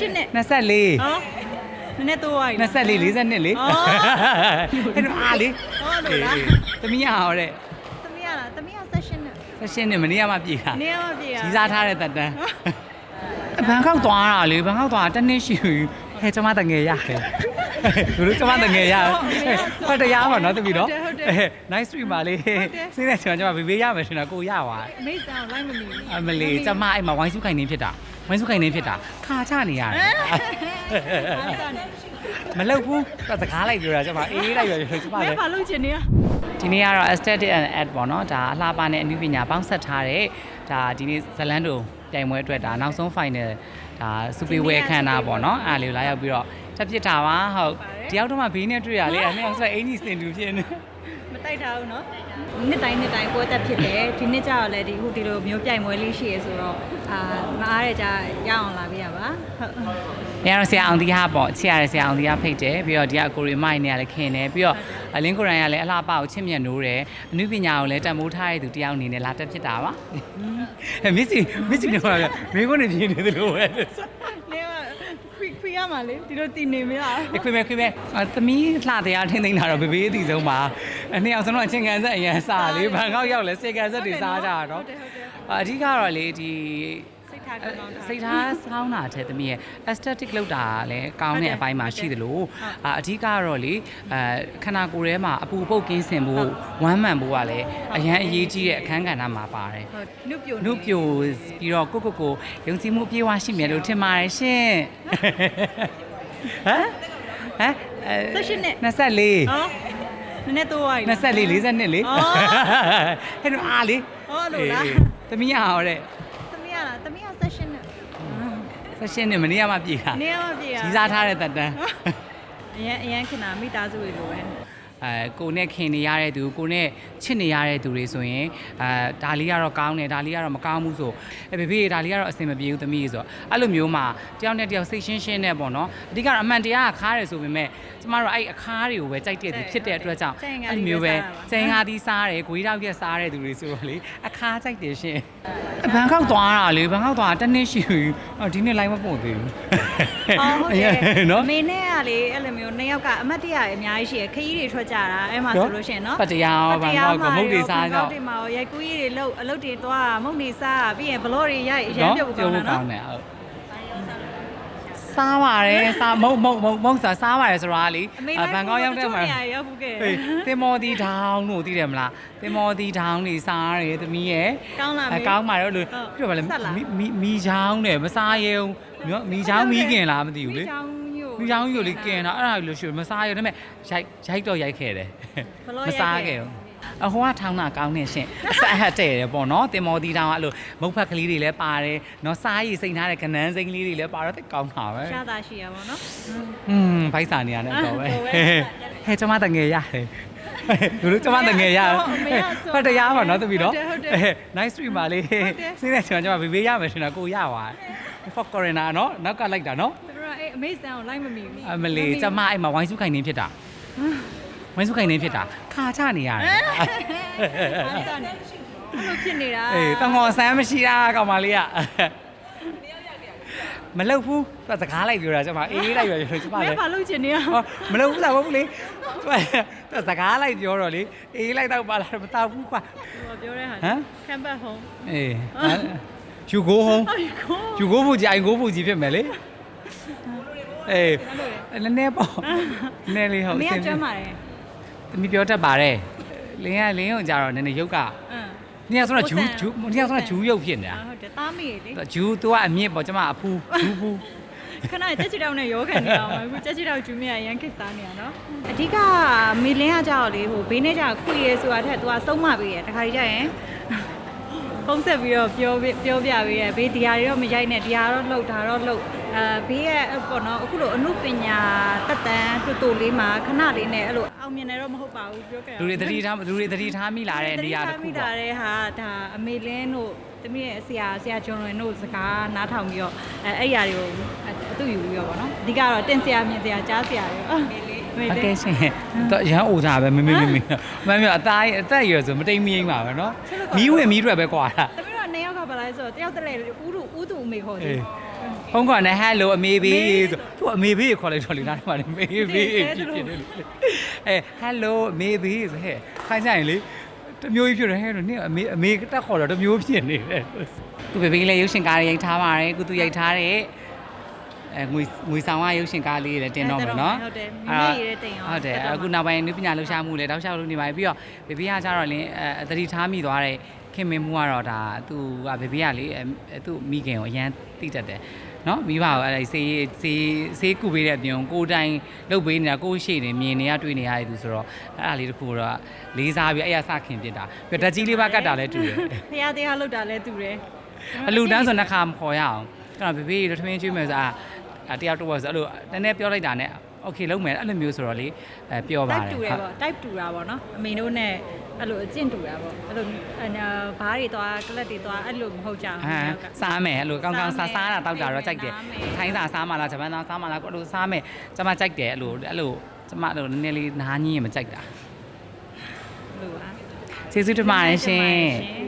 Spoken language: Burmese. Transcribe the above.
18နှစ်24ဟောနည်းနည်းတိုးသွားပြီ24 42လေအော်အဲ့တော့အားလေဟောလို့လားသမီးရအောင်တဲ့သမီးရလားသမီးက18နှစ်16နှစ်မနေ့ကမှပြေတာနေရာမပြေရကြီးစားထားတဲ့တက်တန်းဘန်ကောက်သွားတာလေဘန်ကောက်သွားတာတစ်နှစ်ရှိပြီဟဲ့ကျမတငယ်ရတယ်သူတို့ကျမတငယ်ရဟုတ်တရားပါနော်တပီတော့ nice stream ပါလေစိနေချင်ကျမဘေးဘေးရမယ်ရှင်တော့ကိုရပါမိတ်ဆောင်လိုက်မမီဘူးအမလီကျမအဲ့မှာဝိုင်းစုခိုင်နေဖြစ်တာ ဝိုင်းစုခိုင်နေဖြစ်တာခါချနေရတယ်မလောက်ဘူးစကားလိုက်ပြောတာကျမအေးလိုက်ပြောကျမမဲလည်းဘာလုပ်ချင်နေရဒီနေ့ကတော့ aesthetic and art ပေါ့နော်ဒါအလှပနဲ့အနုပညာပေါင်းဆက်ထားတဲ့ဒါဒီနေ့ဇလန်တို့ပြိုင်ပွဲအတွက်ဒါနောက်ဆုံး final ဒါ super wear ခန်းနာပေါ့နော်အားလေးကိုလာရောက်ပြီးတော့တက်ပြစ်တာပါဟုတ်တယောက်တော့မှဘေးနဲ့တွေ့ရလေအဲ့နဲ့အောင်ဆက်အင်ကြီးစင်တူဖြစ်နေမ တိုက်ထားဘူးเนาะနှစ်တိုင်းနှစ်တိုင်းပွဲတက်ဖြစ်တယ်ဒီနှစ်ကျတော့လည်းဒီခုဒီလိုမျိုးပြိုင်ပွဲလေးရှိရဆိုတော့အာမအားရကြရအောင်လာပြရပါဟုတ် ။ညတော့ဆရာအောင်တီးဟာပေါ့ချစ်ရတဲ့ဆရာအောင်တီးဟာဖိတ်တယ်ပြီးတော့ဒီကကိုရီမိုင်းနေရလည်းခင်တယ်ပြီးတော့အလင်းကိုရိုင်းကလည်းအလှပကိုချစ်မြတ်နိုးတယ်အနုပညာကိုလည်းတန်ဖိုးထားတဲ့သူတယောက်အနေနဲ့လာတက်ဖြစ်တာပါ။အဲမစ်စီမစ်စီတော့မေကုန်းနေပြင်းနေတယ်လို့ပဲ နေကခွေခွေရမှာလေဒီလိုတည်နေမရ။ခွေမဲခွေမဲသမီးလှတရားထင်းသိမ်းတာတော့ဘေဘေးအတီဆုံးပါ။အနှစ်အောင်ဆုံးတော့အချင်းကန်ဆက်အရင်စားလေဘန်ကောက်ရောက်လဲစေကန်ဆက်တွေစားကြတာတော့ဟုတ်တယ်ဟုတ်တယ်အဓိကတော့လေဒီ စိတ်ထားကောင်းကောင်းထားစိတ်ထားဆောင်းတာတဲ့သမီးရဲ့ aesthetic လောက်တာလည်းကောင်းတဲ့အပိုင်းမှာရှိသလိုအာအဓိကတော့လေအဲခန္ဓာကိုယ်ထဲမှာအပူပုတ်ကင်းစင်ဖို့ဝမ်းမှန်ဖို့ကလည်းအရန်အရေးကြီးတဲ့အခန်းကဏ္ဍမှာပါတယ်ဟုတ်နုပြိုနှုတ်ပြိုပြီးတော့ကိုကိုကိုယုံကြည်မှုအပြည့်အဝရှိမယ်လို့ထင်ပါတယ်ရှင်ဟမ်ဟမ်အဲ18နှစ်24ဟောနည်းနည်းတိုးသွားပြီ24 42လေအော်ဟဲ့တော့အားလေဟောလို့လားအေးသမီးရအောင်တဲ့ သမီးရလားသမီးက18နှစ်16နှစ်မနေ့ကမှပြေတာနေရာမပြေရကြီးစားထားတဲ့တက်တန်း အရင်အရင်ခင်တာမိသားစုတွေလိုပဲ အဲကိုနဲ့ခင်နေရတဲ့သူကိုနဲ့ချစ်နေရတဲ့သူတွေဆိုရင်အဲဒါလေးကတော့ကောင်းတယ်ဒါလေးကတော့မကောင်းဘူးဆိုအဲဘေဘေဒါလေးကတော့အဆင်မပြေဘူးသမီးဆိုတော့အဲ့လိုမျိုးမှာတယောက်နဲ့တယောက်စိတ်ရှင်းရှင်းနဲ့ပေါ့နော်အဓိကတော့အမှန်တရားကခါတယ်ဆိုပေမဲ့ကျမတို့အဲ့အခါတွေကိုပဲကြိုက်တဲ့သူဖြစ်တဲ့အတွက်ကြောင့်အဲ့လိုမျိုးပဲကျင်းကားသီးစားတယ်ဂွေးတောက်ရက်စားတဲ့သူတွေဆိုတော့လေအခါကြိုက်တယ်ရှင်ဘန်ကောက်သွားတာလေဘန်ကောက်သွားတာတစ်နှစ်ရှိပြီအော်ဒီနေ့ live မပို့သေးဘူးအော်ဟုတ်တယ်နော်မင်းနဲ့ကလေအဲ့လိုမျိုးနှစ်ယောက်ကအမတ်တရအများကြီးရှိရခရီးတွေထွက်ကြတာအဲ့မှာဆိုလို့ရှိရင်နော်ပတ်တရားရောဘန်ကောက်ကမုတ်တွေစားကြဘန်ကောက်တွေမှာရောရိုက်ကူးကြီးတွေလှုပ်အလုပ်တွေသွားမုတ်နေစားပြီးရင်ဘလော့တွေရိုက်အရင်ပြုတ်ကောင်းတာနော်တယ်ဟုတ်စားပါတယ်စားမုံမုံမုံမုံစားစားပါတယ်ဆိုတာလေအမေအာလိုက်ဘန်ကောက်ရောက်တဲ့မှာရရောက်ဘူးခဲ့ဟေးတင်မော်တီထောင်းတို့သိတယ်မလားတင်မော်တီထောင်းနေစားရတယ်သမီးရဲ့ကောင်းလားအမေကောင်းပါတော့လို့ဟုတ်ပြပါလေဆက်လားမီမီမီချောင်းတယ်မစားရဲဘူးနော်မီချောင်းမီးခင်လားမသိဘူးလေမိချောင်း ညို့မီချောင်းကြီးကိုလေကင်တာအဲ့ဒါလို့ရှိရင်မစားရဲဒါပေမဲ့ရိုက်ရိုက်တော့ရိုက်ခဲ့တယ်ဘလို့မရိုက်စားခဲ့ခဲ့ဘူးအဟိုကထောင်းတာကောင်းနေရှင်အဆက်အဟတ်တဲ့တယ်ပေါ့နော်တင်မော်တီထောင်းကအဲ့လိုမုတ်ဖက်ကလေးတွေလည်းပါတယ်နော်စားရည်စိမ့်ထားတဲ့ကနန်းစိမ့်ကလေးတွေလည်းပါတော့တိတ်ကောင်းတာပဲရှားတာရှိရပါတော့อืมဖိုက်စာနေရတယ်တော့ပဲဟုတ်ပဲဟဲ့ကျမတငယ်ရတယ်လူတို့ကျမတငယ်ရဟုတ်အမေကဆိုဟုတ်တရားပါနော်တပီတော့ဟုတ်တယ်ဟုတ်တယ် nice stream ပါလေဟုတ်တယ်စိနေချင်ကျမဘေးဘေးရမယ်ရှင်တော့ကိုရပါဖော့ကော်ရနာနော်နောက်ကလိုက်တာနော်သူတို့က အဲ့အမေဆန်ကိုလိုက်မမီဘူးအမလီကျမအဲ့မှာဝိုင်းစုခိုင်နေဖြစ်တာဝိုင်းစုခိုင်နေဖြစ်တာခါချနေရတယ်အဲ့ဒါနဲ့အဲ့လိုဖြစ်နေတာအေးတငေါ်ဆန်းမရှိတာကောင်မလေးကမလောက်ဘူးသူစကားလိုက်ပြောတာကျမအေးလိုက်ပြောကျမမဲလည်းဘာလုပ်ချင်နေရဟောမလုပ်ဘူးလားမဟုတ်ဘူးလေသူစကားလိုက်ပြောတော့လေအေးလိုက်တော့ပါလားမတောက်ဘူးကွာဟောပြောတဲ့ဟာဟမ်ကမ်ဘတ်ဟုံးအေးယူကိုဟုံးအိုင်ကိုယူကိုဘူးကြီးအိုင်ကိုဘူးကြီးဖြစ်မယ်လေ အေးနည်းနည်းပေါ့နည်းလေးဟုတ်အမေကကျွမ်းပါတယ်သမီးပြောတတ်ပါတယ်လင်းကလင်းကိုကြတော့နည်းနည်းရုပ်ကအင်းနေရာဆိုတော့ဂျူးဂျူးနေရာဆိုတော့ဂျူးရုပ်ဖြစ်နေတာဟုတ်တယ်သားမေလေဂျူး तू ကအမြင့်ပေါ့ကျမအဖူးဂျူးဖူးခဏကြက်ချီတောင်နဲ့ရောခံနေအောင်အခုကြက်ချီတောင်ဂျူမီယာရန်ခစ်စားနေရနော်အဓိကမီလင်းကကြောက်လေဟိုဘေးနဲ့ကြောက်ခွေရဲဆိုတာထက် तू ကစုံးမပေးရတခါကြီးကြရင်ဖုံးဆက်ပြီးတော့ပြောပြောပြပေးရဘေးဒီဟာတွေတော့မရိုက်နဲ့ဒီဟာတော့လှုပ်ဒါတော့လှုပ် အဲဘေးရဲ့ပေါ့နော်အခုလိုအမှုပညာတက်တန်းတူတူလေးမှာခဏလေးနဲ့အဲ့လိုအောင်မြင်တယ်တော့မဟုတ်ပါဘူးပြောခဲ့ လူတွေသတိထားလူတွေသတိထားမိလာတဲ့နေရာတစ်ခု မိ ပေါ့ တာတဲ့ဟာဒါအမေလင်းတို့တမီးရဲ့ဆရာဆရာကျော်လွင်တို့စကားနားထောင်ပြီးတော့အဲအဲ့ຢာတွေကိုအတူယူပြီးတော့ဗောနော်အဓိကတော့တင်ဆရာမြင်ဆရာကြားဆရာတွေအမေလေးအမေ ဟုတ် လေး ကဲ့ရှင်တော့ရန်အိုတာပဲမမေမမေမမမေအသားအသက်အရွယ်ဆိုမတိမ်မရင်ပါပဲเนาะမီးဝင်မီးထွက်ပဲကွာတာ တမီးတို့နှစ်ယောက်ကဘာလဲဆိုတော့တယောက်တည်းလေဥဒူဥဒူအမေခေါ် အေး စီ ဖုန်းခေါ်နေဟယ်လိုအမေဘေးဆိုသူအမေဘေးခေါ်လိုက်တော့လေနားမှာလေမေဘေးဖြစ်ဖြစ်နေလေအဲဟယ်လိုအမေဘေးဆိုဟဲ့ခိုင်းဆိုင်လေတမျိုးကြီးဖြစ်တယ်ဟဲ့လို့နင်အမေအမေတက်ခေါ်တော့တမျိုးဖြစ်နေတယ်ခုဘေဘေးလည်းရုပ်ရှင်ကားရိုက်ထားပါတယ်ခုသူရိုက်ထားတဲ့အဲငွေငွေဆောင်ကရုပ်ရှင်ကားလေးလည်းတင်တော့မယ်နော်ဟုတ်တယ်မိမိရေးတဲ့တင်အောင်ဟုတ်တယ်အခုနောက်ပိုင်းနုပညာလှူရှားမှုလည်းတောက်လျှောက်လုပ်နေပါတယ်ပြီးတော့ဘေဘေကကျတော့လင်းအဲသတိထားမိသွားတဲ့ ခင်မင်းမှုကတော့ဒါသူကဘေဘေကလေအဲသူ့မိခင်ကိုအရန်တိတတ်တယ်နော်မိဘကိုအဲ့ဒါစေးစေးစေးကူပေးတဲ့အပြင်ကိုယ်တိုင်လှုပ်ပေးနေတာကိုယ်ရှိနေမြင်နေရတွေ့နေရတဲ့သူဆိုတော့အဲ့ဒါလေးတခုတော့လေးစားပြီးအဲ့ရစခင်ပြစ်တာပြီးတော့ဓာတ်ကြီးလေးပါကတ်တာလည်းတူတယ် ဖះတရားလောက်တာလဲတူတယ် အလူတန်းဆိုနှစ်ခါမခေါ်ရအောင်အဲ့တော့ဘေဘေတို့ထမင်းကျွေးမယ်ဆိုအာအာတယောက်တော့ဆိုအဲ့လိုနည်းနည်းပြောလိုက်တာနဲ့โอเคလုံးမယ်အဲ့လိုမျိုးဆိုတော့လေအဲပြောပါ တိုက် တယ် တူတယ်ပေါ့ type တူတာပေါ့နော်အမေတို့နဲ့ အဲ့လိုအကျင့်တူတာပေါ့အဲ့လိုဘားတွေသွားကလပ်တွေသွားအဲ့လိုမဟုတ်ကြဘူးဟမ်နောက်ကစားမယ်အဲ့လိုကောင်းကောင်းစားစားမယ်စားတာတောက်တာတော့ကြိုက်တယ်စားမယ်ထိုင်းစားစားမှလားဂျပန်စားစားမှလားကိုအဲ့လိုစားမယ်ကျမကြိုက်တယ်အဲ့လိုအဲ့လိုကျမအဲ့လိုနည်းနည်းလေးနားညင်းရင်မကြိုက်တာလို့ပါကျေးဇူးတင်ပါတယ်ရှင်ကျေးဇူးတင်ပါတယ်ရှင်